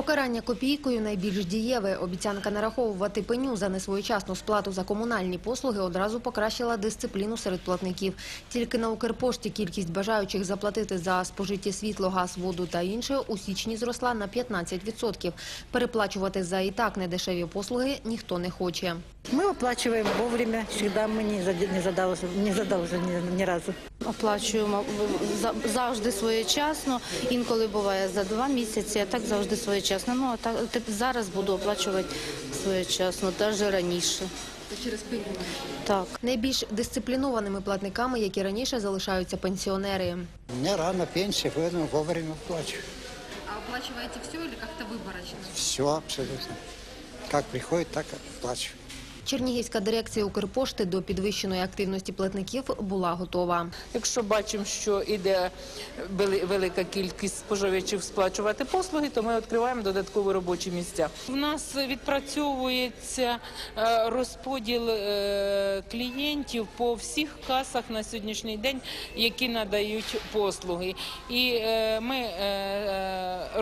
Покарання копійкою найбільш дієве. Обіцянка нараховувати пеню за несвоєчасну сплату за комунальні послуги одразу покращила дисципліну серед платників. Тільки на Укрпошті кількість бажаючих заплатити за спожиті світло, газ, воду та інше у січні зросла на 15%. Переплачувати за і так недешеві послуги ніхто не хоче. Мы оплачиваем вовремя, всегда мы не, зад- не, задолжены, не задолжены ни, ни разу. Оплачуємо завжди своєчасно. Інколи буває за два місяці, а так завжди своєчасно. Ну а так зараз буду оплачувати своєчасно, навіть раніше. Через пеню. Так. Найбільш дисциплінованими платниками, як і раніше, залишаються пенсіонери. У меня рано пенсия, поэтому вовремя плачу. А оплачуєте все чи як-то виборочно? Все абсолютно. Как приходит, так и плачу. Чернігівська дирекція Укрпошти до підвищеної активності платників була готова. Якщо бачимо, що йде велика кількість споживачів сплачувати послуги, то ми відкриваємо додаткові робочі місця. У нас відпрацьовується е, розподіл е, клієнтів по всіх касах на сьогоднішній день, які надають послуги. І е, ми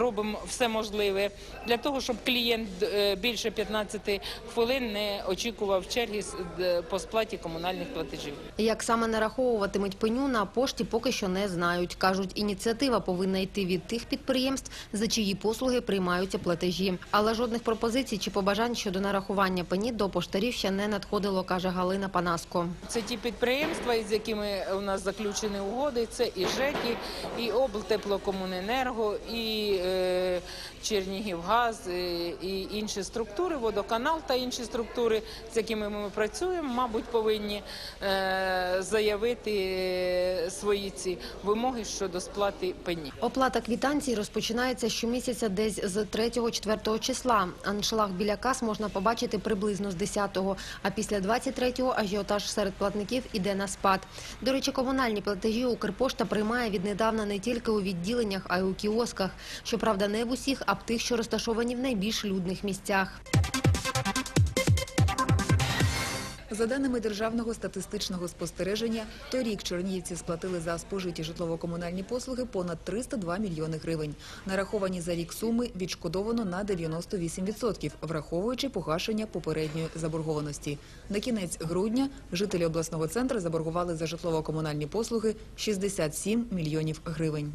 робимо все можливе для того, щоб клієнт е, більше 15 хвилин не очікував черги з- по сплаті комунальних платежів. Як саме нараховуватимуть пеню на пошті, поки що не знають. Кажуть, ініціатива повинна йти від тих підприємств, за чиї послуги приймаються платежі. Але жодних пропозицій чи побажань щодо нарахування пені до поштарів ще не надходило, каже Галина Панаско. Це ті підприємства, із якими у нас заключені угоди. Це і ЖЕКи, і облтеплокомуненерго, і е, Чернігівгаз, е, і інші структури, водоканал та інші структури, з якими ми працюємо, мабуть, повинні е, заявити е, свої ці вимоги щодо сплати пені. Оплата квітанцій розпочинається щомісяця десь з 3-4 числа. Аншлаг біля кас можна побачити приблизно з 10-го, а після 23-го ажіотаж серед платників іде на спад. До речі, комунальні платежі Укрпошта приймає віднедавна не тільки у відділеннях, а й у кіосках. Щоправда, не в усіх, а в тих, що розташовані в найбільш людних місцях. За даними Державного статистичного спостереження, торік чернігівці сплатили за спожиті житлово-комунальні послуги понад 302 мільйони гривень. Нараховані за рік суми відшкодовано на 98%, враховуючи погашення попередньої заборгованості. На кінець грудня жителі обласного центру заборгували за житлово-комунальні послуги 67 мільйонів гривень.